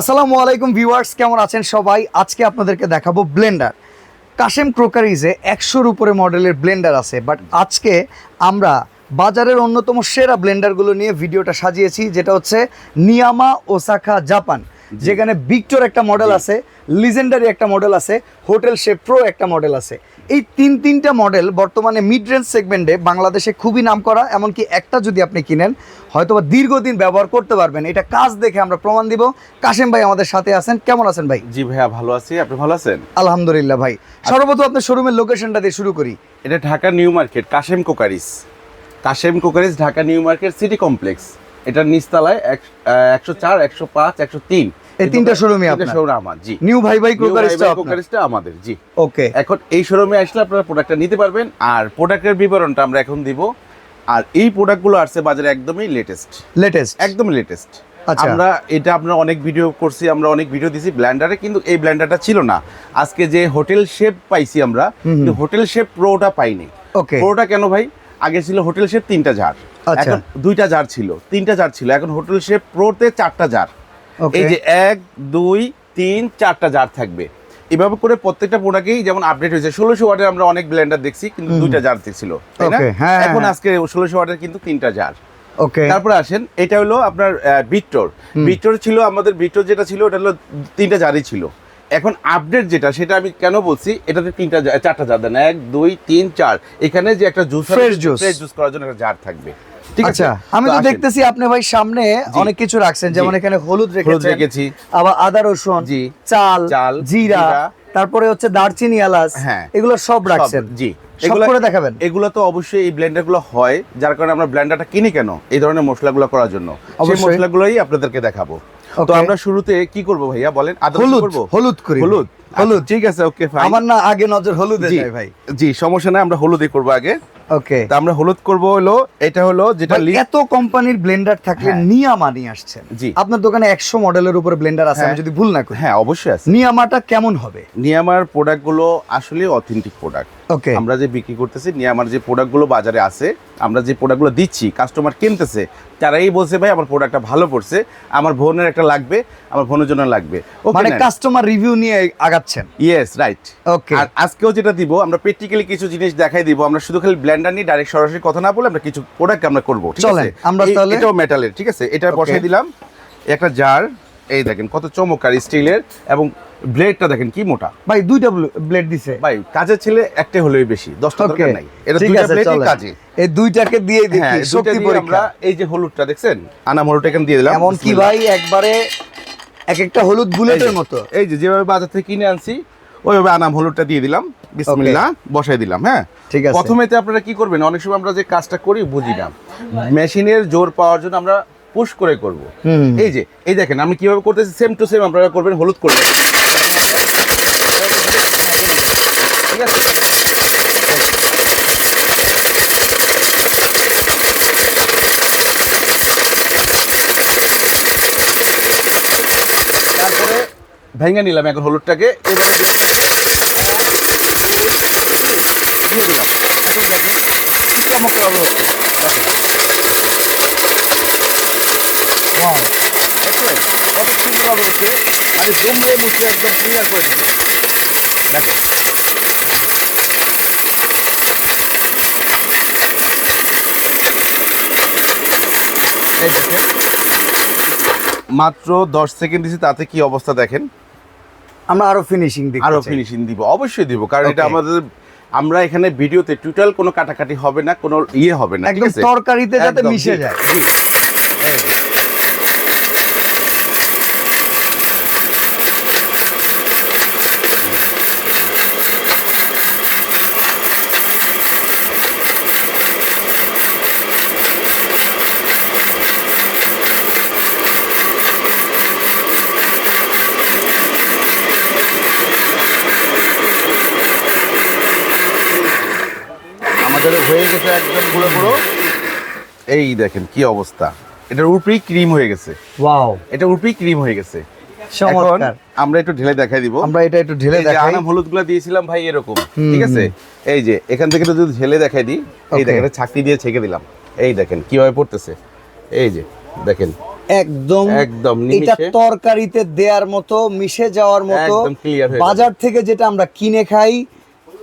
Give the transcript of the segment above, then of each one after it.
আসসালামু আলাইকুম ভিউয়ার্স, কেমন আছেন সবাই? আজকে আপনাদেরকে দেখাবো ব্লেন্ডার। কাশেম ক্রোকারিজে একশোর উপরে মডেলের ব্লেন্ডার আছে, বাট আজকে আমরা বাজারের অন্যতম সেরা ব্লেন্ডারগুলো নিয়ে ভিডিওটা সাজিয়েছি, যেটা হচ্ছে নিয়ামা ওসাকা জাপান। যেখানে ভিক্টর একটা মডেল আছে লিজেন্ডারি একটা মডেল আছে হোটেল শেপ প্রো একটা মডেল আছে। এই তিন তিনটা মডেল বর্তমানে মিড রেঞ্জ সেগমেন্টে বাংলাদেশে খুবই নাম করা এমনকি একটা যদি আপনি কিনেন হয়তোবা দীর্ঘদিন ব্যবহার করতে পারবেন। এটা কাজ দেখে আমরা প্রমাণ দিব। কাশেম ভাই আমাদের সাথে আছেন। কেমন আছেন ভাই? জি ভাইয়া ভালো আছি। আপনি ভালো আছেন? আলহামদুলিল্লাহ ভাই। সর্বপ্রথম আপনার শোরুমের লোকেশনটা দিয়ে শুরু করি। এটা Dhaka New Market Kashem cookeries. Kashem cookeries Dhaka New Market city complex. এটা নিচতলায় এক- একশো চার একশো পাঁচ একশো তিন। এই তিনটা showroom-ই আপনার? শোরুম আমার জি। নিউ ভাই ভাই ক্রোকারিজটা আপনার আমাদের জি। ওকে এখন এই শোরুমে আসলে আপনারা প্রোডাক্টটা নিতে পারবেন আর প্রোডাক্টের বিবরণটা আমরা এখন দিব। আর এই প্রোডাক্টগুলো আসছে বাজারে একদমই লেটেস্ট লেটেস্ট একদম লেটেস্ট আচ্ছা। আমরা এটা আমরা অনেক ভিডিও করছি আমরা অনেক ভিডিও দিছি ব্ল্যান্ডারে কিন্তু এই ব্ল্যান্ডারটা ছিল না। আজকে যে হোটেল শেপ পাইছি আমরা হোটেল শেপ প্রোটা পাইনি। ওকে প্রোটা কেন ভাই? আগে ছিল হোটেল শেপ তিনটা আচ্ছা। এখন দুইটা জার ছিল তিনটা জার ছিল। এখন হোটেল শেপ প্রোতে চারটা জার এই যে এক দুই তিন চারটা জার থাকবে। এভাবে করে প্রত্যেকটা প্রোডাক্টেই যেমন আপডেট হয়েছে ষোলোশো ওয়াটের আমরা অনেক ব্লেন্ডার দেখছি কিন্তু দুইটা জার ছিল তাই না? হ্যাঁ, এখন হ্যাঁ। আজকে ষোলোশো ওয়াটের কিন্তু তিনটা জার ওকে তারপরে আসেন এটা হলো আপনার বিট্টোর বিট্টোর ছিল আমাদের বিট্টোর যেটা ছিল ওটা হলো তিনটা জারই ছিল। এখন আপডেট যেটা সেটা আমি কেন বলছি এটাতে তিনটা চারটা জার দেন। এক দুই তিন চার। এখানে যে একটা জুস juice। ফ্রেশ জুস করার জন্য একটা জার থাকবে। ঠিক আছে? আচ্ছা আমি তো দেখতেছি আপনি ভাই সামনে অনেক কিছু রাখছেন যেমন এখানে হলুদ রেখেছি। আবার আদা রসুন চাল চাল, জিরা। তারপরে হচ্ছে দারচিনি এলাচ হ্যাঁ। এগুলো সব রাখছেন। জি। সব করে দেখাবেন। এগুলো তো অবশ্যই এই ব্লেন্ডারগুলো হয় যার কারণে আমরা ব্লেন্ডারটা কিনি কেন এই ধরনের মশলাগুলো করার জন্য? সেই। মশলাগুলোই আপনাদেরকে দেখাবো। তো আমরা শুরুতে কি করব ভাইয়া বলেন? হলুদ করব? হলুদ করি। হলুদ। হলুদ। হলুদ ঠিক আছে ওকে ফাইন আমার না আগে নজর হলুদে যায় ভাই। জি সমস্যা নাই আমরা হলুদই করব আগে। ওকে তা আমরা হলুদ করব হলো এটা হলো যেটা এত কোম্পানির ব্লেন্ডার থাকলে হ্যাঁ। নিয়ামা নিয়ে আসছেন জি। আপনার দোকানে একশো মডেলের উপরে ব্লেন্ডার আছে আমি হ্যাঁ। যদি ভুল না করি হ্যাঁ অবশ্যই আছে নিয়ামাটা কেমন হবে নিয়ামার প্রোডাক্টগুলো আসলে অথেন্টিক প্রোডাক্ট আমরা যে বিক্রি করতেছি নিয়ে আমার যে প্রোডাক্টগুলো বাজারে আছে আমরা যে প্রোডাক্টগুলো দিচ্ছি কাস্টমার কিনতেছে তারাই বলছে ভাই আমার প্রোডাক্টটা ভালো পড়ছে আমার বোনের একটা লাগবে আমার বোনের জন্য লাগবে। মানে কাস্টমার রিভিউ নিয়ে আগাচ্ছেন? ইয়েস রাইট ওকে আর আজকেও যেটা দিব আমরা প্র্যাকটিক্যালি কিছু জিনিস দেখাই দিব আমরা শুধু খালি ব্লেন্ডার নিয়ে ডাইরেক্ট সরাসরি কথা না বলে আমরা কিছু প্রোডাক্ট আমরা করব ঠিক আছে? আমরা তাহলে- এটাও মেটালের ঠিক আছে? এটা. বসাই দিলাম একটা জার এই দেখেন কত চমৎকার স্টিলের এবং ব্লেডটা দেখেন কি মোটা। ভাই দুইটা ব্লেড দিছে। ভাই কাজের ছেলে একটা হলেই বেশি দশটা দরকার নাই। এটা দুইটা ব্লেডই কাজে এই দুইটাকে দিয়ে হ্যাঁ দেখি শক্তি পরীক্ষা। আমরা এই যে হলুদটা দেখছেন? আনাম হলুদটা এখানে দিয়ে দিলাম। এমন কি ভাই একবারে এক একটা হলুদ বুলেটের মতো। এই যে যেভাবে বাজার থেকে কিনে আনছি ওইভাবে আনাম হলুদটা দিয়ে দিলাম। বিসমিল্লাহ বসাই দিলাম হ্যাঁ? ঠিক আছে। প্রথমেতে আপনারা কি করবেন? অনেক সময় আমরা যে কাজটা করি বুঝি না। মেশিনের জোর পাওয়ার জন্য আমরা পুশ করে করব। এই যে এই দেখেন আমি কীভাবে করতেছি সেম টু সেম আপনারা করবেন হলুদ করে ঠিক আছে? তারপরে ভেঙে নিলাম এখন হলুদটাকে দিয়ে দিলাম। এখন দেখেন কি চমৎকার হচ্ছে Wow. দেখছেন কত সুন্দর হয়েছে মানে জমলে মুচলে একদম ক্লিয়ার করে দিচ্ছে দেখেন মাত্র দশ সেকেন্ড দিছি তাতে কি অবস্থা দেখেন? আমরা আরও ফিনিশিং দেখি আরও ফিনিশিং দিব। অবশ্যই দিব কারণ এটা. আমাদের আমরা এখানে ভিডিওতে টোটাল কোনো কাটাকাটি হবে না কোনো ইয়ে হবে না একদম তরকারিতে যাতে মিশে যায়। জি। হয়ে গেছে একদম পুরো পুরো। এই দেখেন কি অবস্থা। এটার উপরেই ক্রিম হয়ে গেছে। ওয়াও এটা উপরেই ক্রিম হয়ে গেছে। এখন আমরা একটু ঢেলে দেখাই দিব। আমরা এটা একটু ঢেলে দেখাই। আনাম দিয়েছিলাম ভাই এরকম। ঠিক আছে? এই যে এখান থেকে যদি ঢেলে দেখাই দিই এই দেখেন ছাকনি দিয়ে ছেঁকে দিলাম। এই দেখেন কীভাবে পড়তেছে। এই যে দেখেন। একদম একদম এটা তরকারিতে দেওয়ার মতো মিশে যাওয়ার মতো। বাজার থেকে যেটা আমরা কিনে খাই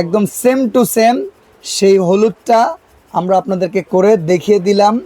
একদম সেম টু সেম সেই হলুদটা আমরা আপনাদেরকে করে দেখিয়ে দিলাম।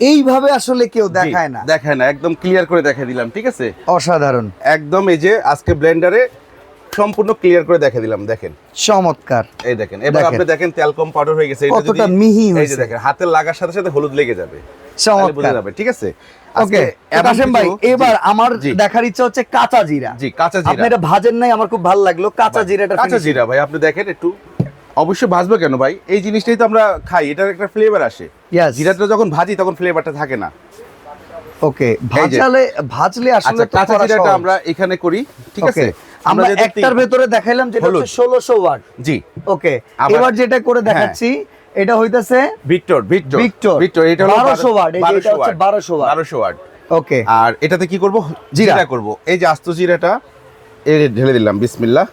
এইভাবে আসলে কেউ দেখায় না। দেখায় না। একদম ক্লিয়ার করে দেখাই দিলাম ঠিক আছে? অসাধারণ। একদম এই যে আজকে ব্লেন্ডারে সম্পূর্ণ ক্লিয়ার করে দেখে দিলাম দেখেন। চমৎকার। এই দেখেন এবার আপনি দেখেন তেল কম পাউডার হয়ে গেছে এটা কতটা যদি- মিহি এই যে হয়েছে। দেখেন হাতে লাগার সাথে সাথে হলুদ লেগে যাবে। চমৎকার। যাবে ঠিক আছে? ওকে আজকে ভাই এবার আমার দেখার ইচ্ছা হচ্ছে কাঁচা জিরা। জি কাঁচা আপনি জিরা এটা ভাজেন নাই আমার খুব ভালো লাগল। কাঁচা জিরাটা কাঁচা জিরা ভাই আপনি দেখেন একটু অবশ্যই ভাজবে কেন ভাই? এই জিনিসটাই তো আমরা খাই এটার একটা ফ্লেভার আসে। জিরাটা যখন ভাজি তখন ফ্লেভারটা থাকে না। ওকে ভাজালে ভাজলে আসলে আচ্ছা কাঁচা জিরাটা আমরা এখানে করি ঠিক আছে? আমরা একটার ভেতরে দেখাইলাম যেটা হচ্ছে ষোলোশো ওয়াট। জি। ওকে এবার যেটা করে দেখাচ্ছি এটা হইতাছে ভিক্টর ভিক্টর ভিক্টর। ভিক্টর এটা হলো 1200 ওয়াট, এটা হচ্ছে 1200 ওয়াট। 1200 ওয়াট। ওকে। আর এটাতে কি করব? জিরা। করব। এই যে আস্ত জিরাটা এই ঢেলে দিলাম বিসমিল্লাহ।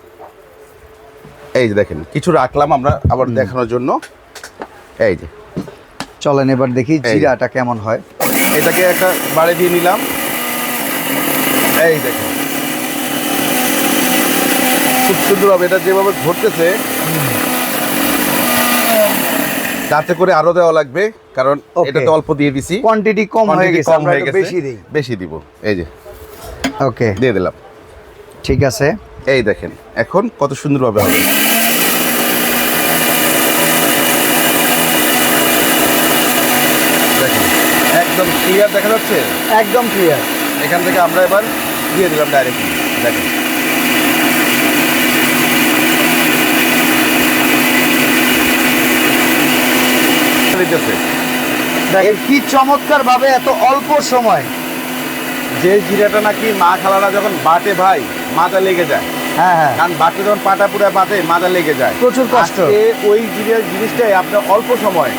এই যে দেখেন কিছু রাখলাম আমরা আবার দেখানোর জন্য। এই যে। চলেন এবার দেখি। জিরাটা কেমন হয়। এটাকে একটা বাড়ি দিয়ে নিলাম। এই দেখেন। খুব সুন্দর হবে এটা যেভাবে ঘটতেছে তাতে করে আরও দেওয়া লাগবে কারণ এটা তো অল্প দিয়ে দিছি। কোয়ান্টিটি কম হয়ে গেছে কম আমরা হয়ে গেছে। বেশি দিই। বেশি দিব এই যে। ওকে। দিয়ে দিলাম। ঠিক আছে। এই দেখেন এখন কত সুন্দরভাবে হবে। দেখেন একদম ক্লিয়ার দেখা যাচ্ছে? একদম ক্লিয়ার এখান থেকে আমরা এবার দিয়ে দিলাম ডাইরেক্টলি দেখেন। দিতেছে। দেখেন কি চমৎকার ভাবে এত অল্প সময়। যে জিরাটা নাকি মা খালারা যখন বাটে ভাই মাথা লেগে যায়। হ্যাঁ হ্যাঁ। কারণ বাটে যখন পাটা পুরা বাটে মাথা লেগে যায়। প্রচুর কষ্ট। ওই জিনিস জিনিসটাই আপনার অল্প সময়।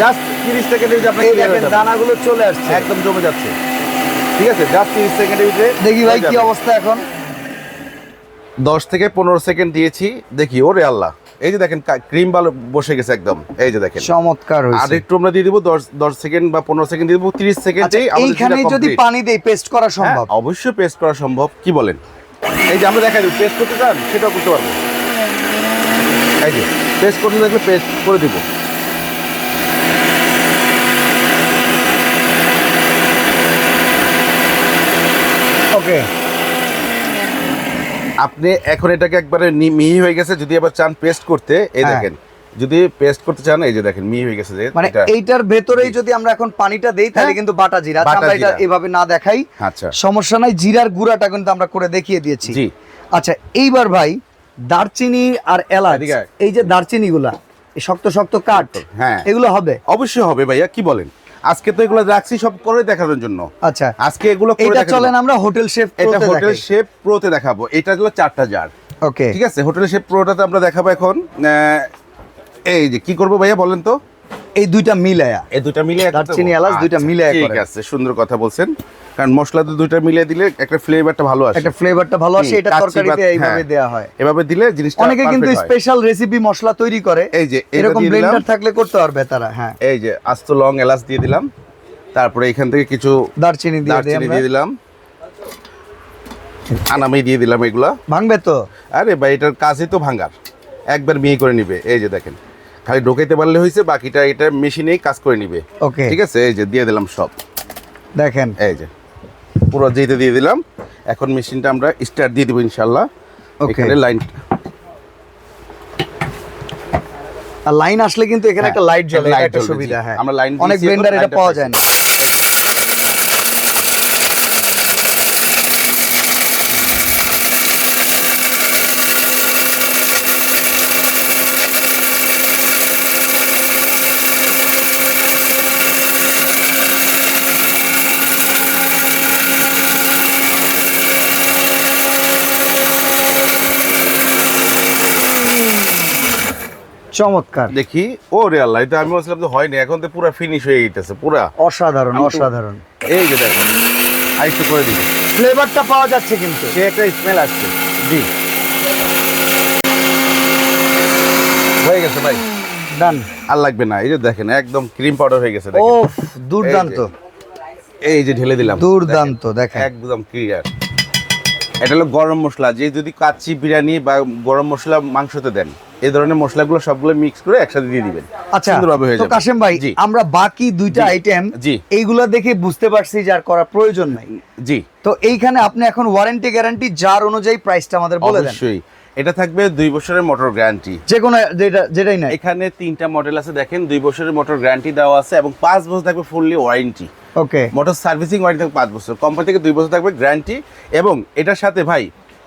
জাস্ট তিরিশ সেকেন্ডের ভিতরে দেখেন দানাগুলো চলে আসছে। একদম জমে যাচ্ছে। ঠিক আছে জাস্ট তিরিশ সেকেন্ডের ভিতরে দেখি ভাই কি অবস্থা এখন। দশ থেকে পনেরো সেকেন্ড দিয়েছি। দেখি ওরে আল্লাহ। এই যে দেখেন ক্রিম ভালো বসে গেছে একদম। এই যে দেখেন। চমৎকার আর একটু আমরা দিয়ে দিব দশ দশ সেকেন্ড বা পনেরো সেকেন্ড দিয়ে দিব তিরিশ আচ্ছা, সেকেন্ডেই এইখানে যদি পানি দেই পেস্ট করা সম্ভব? হ্যাঁ, অবশ্যই পেস্ট করা সম্ভব। কি বলেন? এই যে আমরা দেখাই দিব পেস্ট করতে চান সেটাও করতে পারব। এই যে পেস্ট করতে দেখলে পেস্ট করে দিব। ওকে আপনি এখন এটাকে একবারে মিহি হয়ে গেছে যদি আবার চান পেস্ট করতে এই হ্যাঁ। দেখেন। যদি পেস্ট করতে চান এই যে দেখেন মিহি হয়ে গেছে যে মানে এইটার ভেতরেই যদি আমরা এখন পানিটা দেই তাহলে হ্যাঁ। কিন্তু বাটা জিরা আমরা এটা এভাবে না দেখাই। আচ্ছা। সমস্যা নাই জিরার গুঁড়াটা কিন্তু আমরা করে দেখিয়ে দিয়েছি। জি। আচ্ছা এইবার ভাই দারচিনি আর এলাচ। এই যে দারচিনি গুলা এই শক্ত শক্ত কাঠ হ্যাঁ। এগুলো হবে? অবশ্যই হবে ভাইয়া কি বলেন? আজকে তো এগুলো রাখছি সব করে দেখানোর জন্য। আচ্ছা। আজকে এগুলো এটা চলেন আমরা হোটেল শেফ এটা হোটেল শেফ প্রোতে দেখাবো। এটা হলো চারটা জার ওকে ঠিক আছে? হোটেল শেফ প্রোটাতে আমরা দেখাবো এখন। আহ, এই যে কি করব ভাইয়া বলেন তো? এই দুইটা মিলায়া। এই দুইটা মিলিয়ে দারচিনি, এলাচ দুইটা আচ্ছা, মিলিয়ে ঠিক আছে সুন্দর কথা বলছেন। কারণ মশলা তো দুইটা মিলিয়ে দিলে একটা ফ্লেভারটা ভালো আসে। একটা ফ্লেভারটা ভালো আসে এটা তরকারিতে এইভাবে হ্যাঁ। দেয়া হয়। এভাবে দিলে জিনিসটা অনেকে কিন্তু স্পেশাল রেসিপি মশলা তৈরি করে। এই যে এরকম ব্লেন্ডার থাকলে করতে পারবে তারা হ্যাঁ। এই যে আস্ত লং এলাচ দিয়ে দিলাম। তারপরে এখান থেকে কিছু দারচিনি দিয়ে দিলাম। আনামি দিয়ে দিলাম এগুলা। ভাঙবে তো? আরে ভাই এটার কাজই তো ভাঙার। একবার মিহি করে নিবে। এই যে দেখেন। খালি ঢোকাইতে পারলে হয়েছে বাকিটা এটা মেশিনেই কাজ করে নিবে। ওকে ঠিক আছে? এই যে দিয়ে দিলাম সব। দেখেন। এই যে। পুরো যেতে দিয়ে দিলাম এখন মেশিনটা আমরা স্টার্ট দিয়ে দেবো ইনশাল্লাহ ওকে এখানে লাইন আর লাইন আসলে কিন্তু এখানে হ্যাঁ, একটা লাইট জ্বলে এটা একটা সুবিধা হ্যাঁ। আমরা লাইন অনেক ব্লেন্ডার এটা পাওয়া যায় না। চমৎকার। দেখি। ও রে আল্লাহ এটা আমি বলছিলাম তো হয়নি এখন তো পুরো ফিনিশ হয়ে গেছে পুরা। অসাধারণ অসাধারণ। এই যে দেখো আইসে করে দিব। ফ্লেভারটা পাওয়া যাচ্ছে কিন্তু। সে একটা স্মেল আসছে। জি। হয়ে গেছে ভাই। ডান আর লাগবে না এই যে দেখেন একদম ক্রিম পাউডার হয়ে গেছে ও দুর্দান্ত। এই এই যে ঢেলে দিলাম। দুর্দান্ত দেখেন একদম ক্লিয়ার এটা হলো গরম মশলা। যে যদি কাচ্চি বিরিয়ানি বা গরম মশলা মাংসতে দেন এই ধরনের মশলাগুলো সবগুলো মিক্স করে একসাথে দিয়ে দিবেন। আচ্ছা সুন্দরভাবে হয়ে তো যাবে। কাশেম ভাই আমরা বাকি দুইটা আইটেম জি। এইগুলা দেখে বুঝতে পারছি যার করার প্রয়োজন নাই। জি। তো এইখানে আপনি এখন ওয়ারেন্টি গ্যারান্টি যার অনুযায়ী প্রাইসটা আমাদের বলে দেন। অবশ্যই। এটা থাকবে দুই বছরের মোটর গ্যারান্টি যে কোনো যেটা যেটাই নাই এখানে তিনটা মডেল আছে দেখেন দুই বছরের মোটর গ্যারান্টি দেওয়া আছে এবং পাঁচ বছর থাকবে fully warranty okay. Motor servicing warranty থাকবে পাঁচ বছর। কোম্পানি থেকে দুই বছর থাকবে গ্যারান্টি এবং এটার সাথে ভাই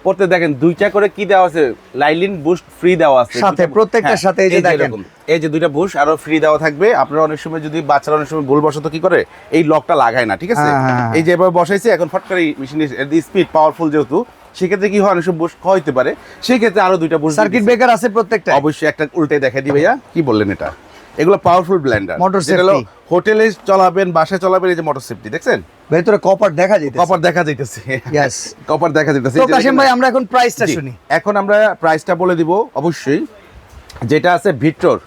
পড়তে দেখেন দুইটা করে কি দেওয়া আছে? লাইলিন বুস্ট ফ্রি দেওয়া আছে। সাথে, প্রত্যেকটার হ্যাঁ, সাথে এই যে দেখেন। এই যে দুইটা বুশ আরও ফ্রি দেওয়া থাকবে। আপনারা অনেক সময় যদি বাচ্চারা অনেক সময় ভুলবশত কি করে এই লকটা লাগায় না ঠিক আছে? হ্যাঁ, হ্যাঁ। এই যে এবার বসাইছে এখন ফট করে মেশিনের স্পিড পাওয়ারফুল যেহেতু সেক্ষেত্রে কি হয়? অনেক সময় হইতে পারে। সেই ক্ষেত্রে আরও দুইটা বুশ সার্কিট ব্রেকার আছে প্রত্যেকটা অবশ্যই একটা উল্টে দেখা দিই ভাইয়া। কি বললেন এটা? এগুলো পাওয়ারফুল ব্লেন্ডার মোটর হোটেলে চলাবেন বাসায় চলাবেন এই যে মোটর সেফটি দেখছেন? ভেতরে কপার দেখা যেতে কপার দেখা যাইতেছে। Yes. কপার দেখা যাইতেছে। তো কাশেম ভাই আমরা এখন প্রাইসটা শুনি। এখন আমরা প্রাইসটা বলে দিব অবশ্যই। যেটা আছে ভিক্টর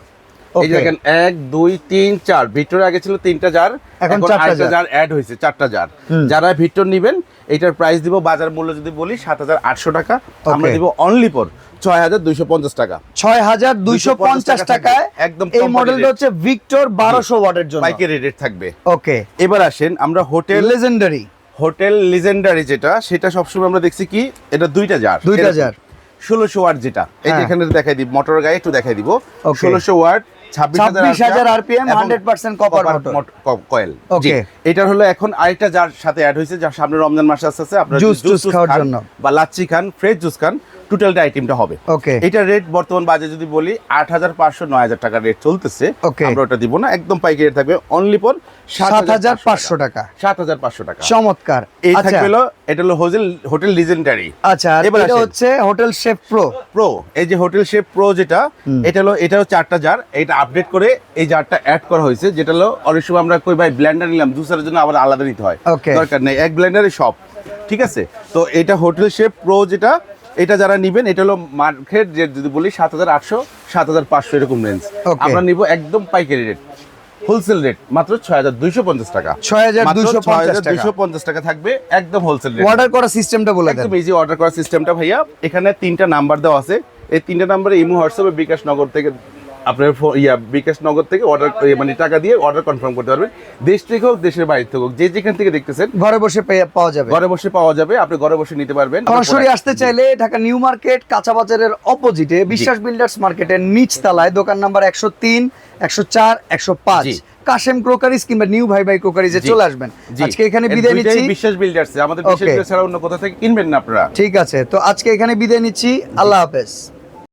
এই দেখেন এক দুই তিন চার। ভিক্টর আগে ছিল তিনটা জার এখন চারটা জার। অ্যাড হয়েছে চারটা জার যারা ভিক্টর নিবেন এটার প্রাইস দিব বাজার মূল্য যদি বলি সাত হাজার আটশো টাকা আমরা দিব অনলি পর ছয় হাজার দুইশো পঞ্চাশ টাকা। ছয় হাজার দুইশো পঞ্চাশ টাকায় একদম এই মডেলটা হচ্ছে ভিক্টর বারোশো ওয়াটের জন্য। পাইকারি রেট থাকবে। ওকে এবার আসেন আমরা হোটেল লেজেন্ডারি হোটেল লিজেন্ডারি যেটা সেটা সবসময় আমরা দেখছি কি এটা দুইটা জার দুইটা জার। ষোলোশো ওয়াট যেটা। এই যে হ্যাঁ। এখানে দেখাই দিব মোটর গায়ে একটু দেখাই দিব। ষোলোশো ওয়াট ছাব্বিশ জুস হাজার RPM hundred percent copper coil okay এটার হলো এখন আরেকটা যার সাথে অ্যাড হয়েছে যার সামনে রমজান মাস আপনারা Juice খাওয়ার জন্য। বা লাচ্ছি খান ফ্রেশ জুস খান টোটালটা আইটেমটা হবে। ওকে এটা রেট বর্তমান বাজে যদি বলি আট হাজার পাঁচশো নয় হাজার টাকা রেট চলতেছে। Okay. আমরা ওটা দিব না একদম পাইকারি রেট থাকবে অনলি পর সাত হাজার পাঁচশো টাকা। সাত হাজার পাঁচশো টাকা। চমৎকার। এই আচ্ছা। থাকবে হলো এটা হলো হোটেল হোটেল লিজেন্ডারি আচ্ছা এবার এটা হচ্ছে হোটেল শেফ প্রো প্রো এই যে হোটেল শেপ প্রো যেটা এটা হলো এটাও চারটা জার এটা আপডেট করে এই জারটা অ্যাড করা হয়েছে যেটা হলো অনেক সময় আমরা কই ভাই ব্লেন্ডার নিলাম জুসারের জন্য আবার আলাদা নিতে হয়. দরকার নেই এক ব্লেন্ডারে সব ঠিক আছে? তো এটা হোটেল শেপ প্রো যেটা এটা যারা নিবেন এটা হলো মার্কেট যে যদি বলি সাত হাজার আটশো সাত হাজার পাঁচশো এরকম রেঞ্জ আমরা নিব একদম পাইকারি রেট হোলসেল রেট মাত্র ছয় হাজার দুইশো পঞ্চাশ টাকা। ছয় হাজার দুইশো পঞ্চাশ টাকা। থাকবে একদম হোলসেল রেট অর্ডার করার সিস্টেমটা বলে একদম ইজি অর্ডার করার সিস্টেমটা ভাইয়া। এখানে তিনটা নাম্বার দেওয়া আছে। এই তিনটা নাম্বারে ইমো হোয়াটসঅ্যাপে বিকাশ নগর থেকে আপনার ইয়া বিকাশ নগর থেকে অর্ডার মানে টাকা দিয়ে অর্ডার কনফার্ম করতে পারবেন। দেশ থেকে হোক দেশের বাইরে থেকে হোক যে যেখান থেকে দেখতেছেন ঘরে বসে পাওয়া যাবে। ঘরে বসে পাওয়া যাবে আপনি ঘরে বসে নিতে পারবেন। সরাসরি আসতে চাইলে ঢাকা নিউ মার্কেট কাঁচা বাজারের অপোজিটে বিশ্বাস বিল্ডার্স মার্কেটের নিচ তলায় দোকান নাম্বার একশো তিন একশো চার একশো পাঁচ। কাশেম ক্রোকারিজ কিংবা নিউ ভাই ভাই ক্রোকারিজে। চলে আসবেন। আজকে এখানে বিদায় নিচ্ছি। বিশ্বাস বিল্ডার্স। আমাদের বিশ্বাস ছাড়া অন্য কোথা থেকে কিনবেন না আপনারা। ঠিক আছে তো আজকে এখানে বিদায় নিচ্ছি। আল্লাহ হাফেজ।